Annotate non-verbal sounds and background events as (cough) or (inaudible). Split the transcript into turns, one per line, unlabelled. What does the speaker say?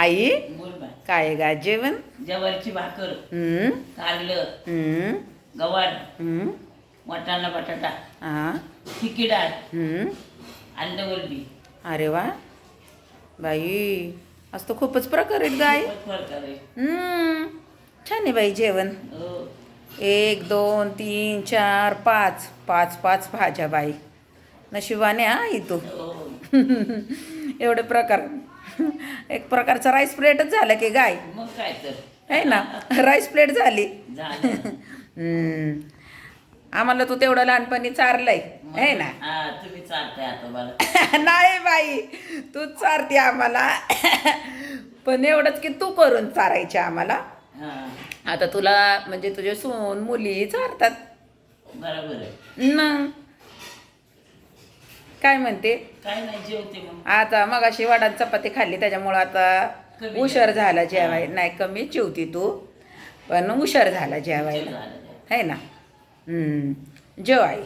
आई? काय गा जेवण?
जवारीची भाकर.
हम्म,
कारलं.
हम्म,
गवार.
हम्म,
वाटाणा बटाटा.
हा,
फिकी डाळ.
हम्म. अरे वा. बाई आज तर खूपच प्रकार आहेत गाय हम्म, छान आहे बाई जेवण.
हो.
एक दोन तीन चार पाच. पाच पाच भाज्या बाई. नशिबाने हा तू.
हो. (laughs)
एवढे प्रकार. एक प्रकारचा राईस प्लेटच झालं की गाय.
मग काय तर.
आहे ना? राईस प्लेट झाली.
झालं.
हम्म. आम्हाला तू तेवढं लहानपणी चारलंय. आहे ना?
हा तुम्ही चालताय आता मला. (laughs)
नाही बाई तूच चारते आम्हाला. पण एवढंच की तू करून चारायचे आम्हाला.
हा.
आता तुला म्हणजे तुझे सून मुली चारतात.
बरोबर आहे.
न काय म्हणते?
काय नाही जेवते मग.
आता मग अशी वडात चपाती खाल्ली त्याच्यामुळं आता
कमी
उशीर
झालं.
जेवाय. नाही कमी जेवती तू पण उशीर झाला जेवायला. है ना? हम्म. जेव आई.